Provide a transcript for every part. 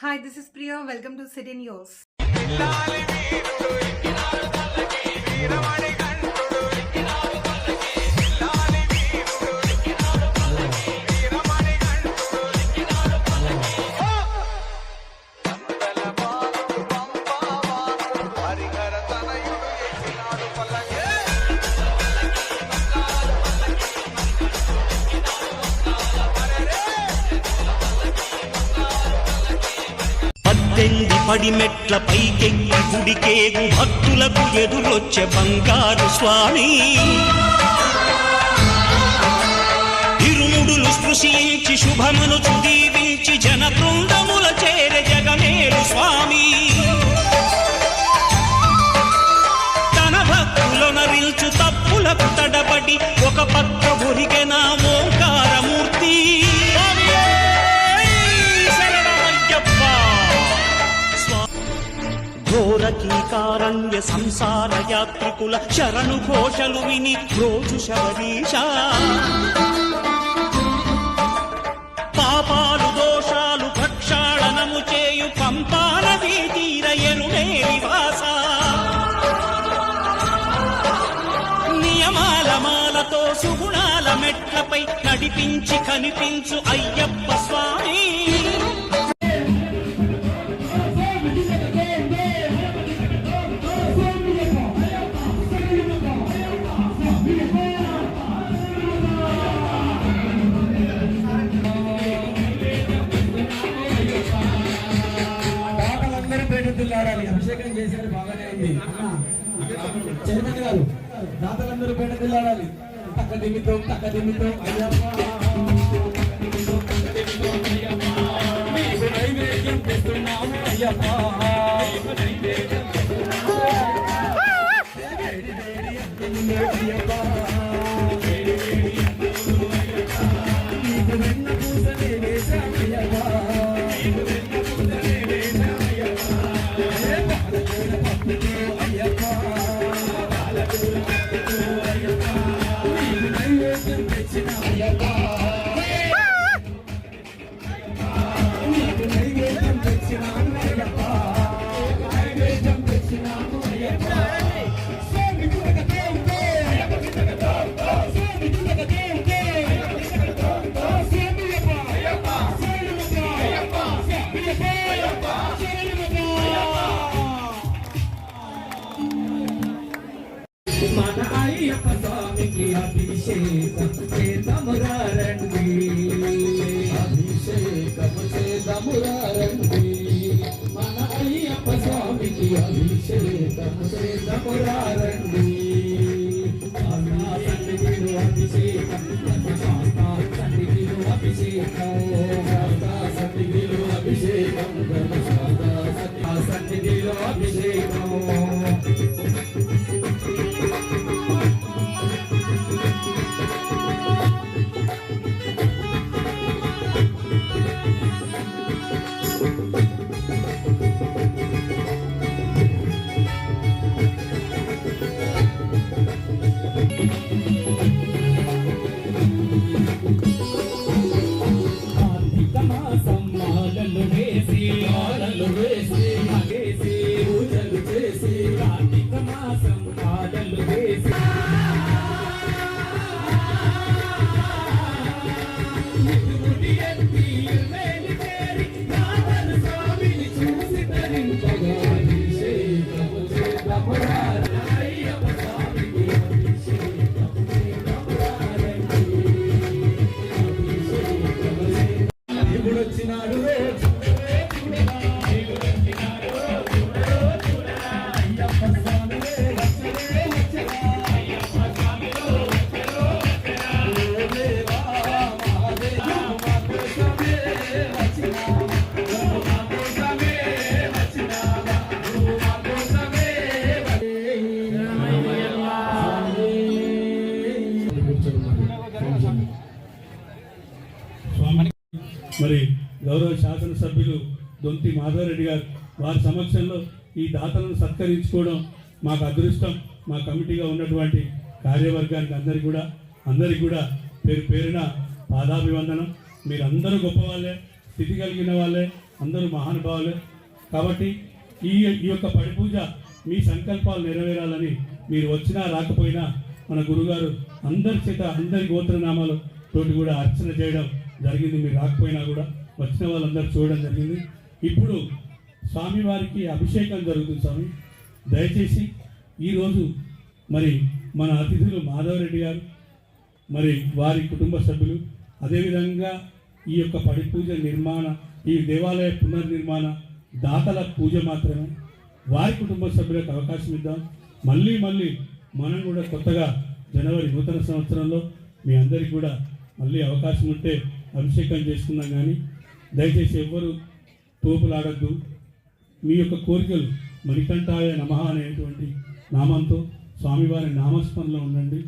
Hi, this is Priya. Welcome to Sit in Yours. పడి మెట్ల పైకెక్కి గుడికేగు భక్తులకు ఎదురొచ్చే బంగారు స్వామి. ఇరుముడులు స్పృశించి శుభమును చుదీవించి జన బృందముల చేర జగమేలు స్వామి. తన భక్తులొనరిల్చు తప్పులకు తడబడి ఒక పక్క ఉరికెనా ఘోర కీకారణ్య సంసార యాత్రికుల శరణు ఘోషలు విని రోజు శబరీష పాపాలు దోషాలు ప్రక్షాళనము చేయు పంపాల వీధీరయను నివాస నియమాల మాలతో సుగుణాల మెట్లపై నడిపించి కనిపించు అయ్యప్ప స్వామి. పేటెత్తులాడాలి అభిషేకం చేశారు బాగానే ఉంది. చైర్మన్ గారు దాతలందరూ పేటెత్తులాడాలి తక్క దిమితో తక్క దిమితో అయ్యప్ప. మీకు నైవేద్యం తెస్తున్నాము అయ్యప్ప. అయ్యప్ప. మన అయ్యప్ప స్వామికి అభిషేకం చేతమురారండి అభిషేకము చేతమురారండి మన అయ్యప్ప స్వామికి అభిషేకం అభిషేకము రండి grace. మరి గౌరవ శాసనసభ్యులు దొంతి మాధవరెడ్డి గారు వారి సమక్షంలో ఈ దాతలను సత్కరించుకోవడం మాకు అదృష్టం. మా కమిటీగా ఉన్నటువంటి కార్యవర్గానికి అందరికీ కూడా అందరికీ కూడా పేరు పేరున పాదాభివందనం. మీరందరూ గొప్ప వాళ్ళే స్థితి కలిగిన వాళ్ళే అందరూ మహానుభావులే. కాబట్టి ఈ ఈ యొక్క పడిపూజ మీ సంకల్పాలు నెరవేరాలని మీరు వచ్చినా రాకపోయినా మన గురుగారు అందరి చేత అందరి గోత్రనామాలు తోటి కూడా అర్చన చేయడం జరిగింది మీరు రాకపోయినా కూడా వచ్చిన వాళ్ళందరూ చూడడం జరిగింది. ఇప్పుడు స్వామివారికి అభిషేకం జరుగుతుంది స్వామి. దయచేసి ఈరోజు మరి మన అతిథులు మాధవరెడ్డి గారు మరి వారి కుటుంబ సభ్యులు అదేవిధంగా ఈ యొక్క పడి పూజ నిర్మాణ ఈ దేవాలయ పునర్నిర్మాణ దాతల పూజ మాత్రమే. వారి కుటుంబ సభ్యులకు అవకాశం ఇద్దాం. మళ్ళీ మళ్ళీ మనం కూడా కొత్తగా జనవరి నూతన సంవత్సరంలో మీ అందరికీ కూడా మళ్ళీ అవకాశం ఉంటే అభిషేకం చేసుకున్నాం కానీ దయచేసి ఎవ్వరు తోపులాడద్దు. మీ యొక్క కోరికలు మణికంఠాయ నమ అనేటువంటి నామంతో స్వామివారి నామస్మరణలో ఉండండి.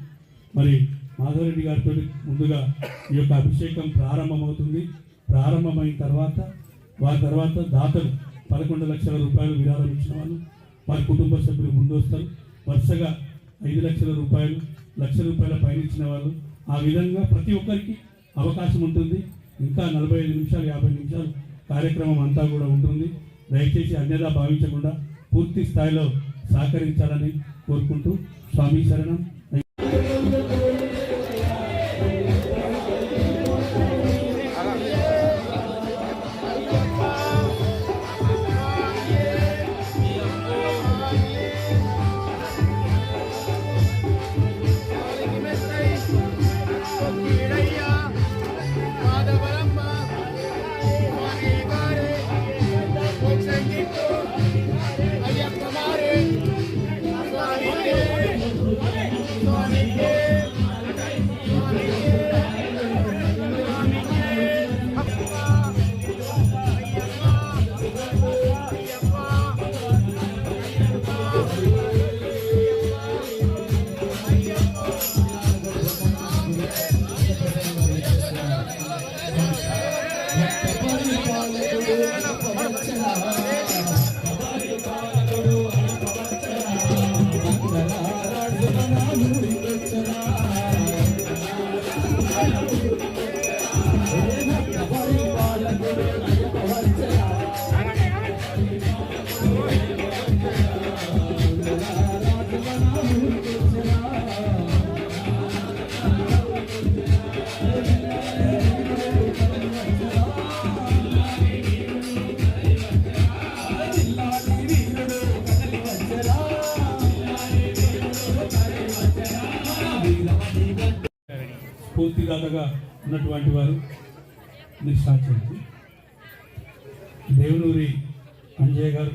మరి మాధవరెడ్డి గారితో ముందుగా ఈ యొక్క అభిషేకం ప్రారంభమవుతుంది. ప్రారంభమైన తర్వాత వారి తర్వాత దాతలు పదకొండు లక్షల రూపాయలు విరాళం ఇచ్చిన వాళ్ళు వారి కుటుంబ సభ్యులు ముందు వస్తారు వరుసగా ఐదు లక్షల రూపాయలు లక్ష రూపాయల పైన ఇచ్చిన వాళ్ళు. ఆ విధంగా ప్రతి ఒక్కరికి అవకాశం ఉంటుంది ఇంకా నలభై ఐదు నిమిషాలు యాభై నిమిషాలు కార్యక్రమం అంతా కూడా ఉంటుంది. దయచేసి అన్యదా భావించకుండా పూర్తి స్థాయిలో సహకరించాలని కోరుకుంటూ స్వామి శరణం. స్ఫూర్తిదాతగా ఉన్నటువంటి వారు మీరు స్టార్ట్ దేవునూరి అంజయ్ గారు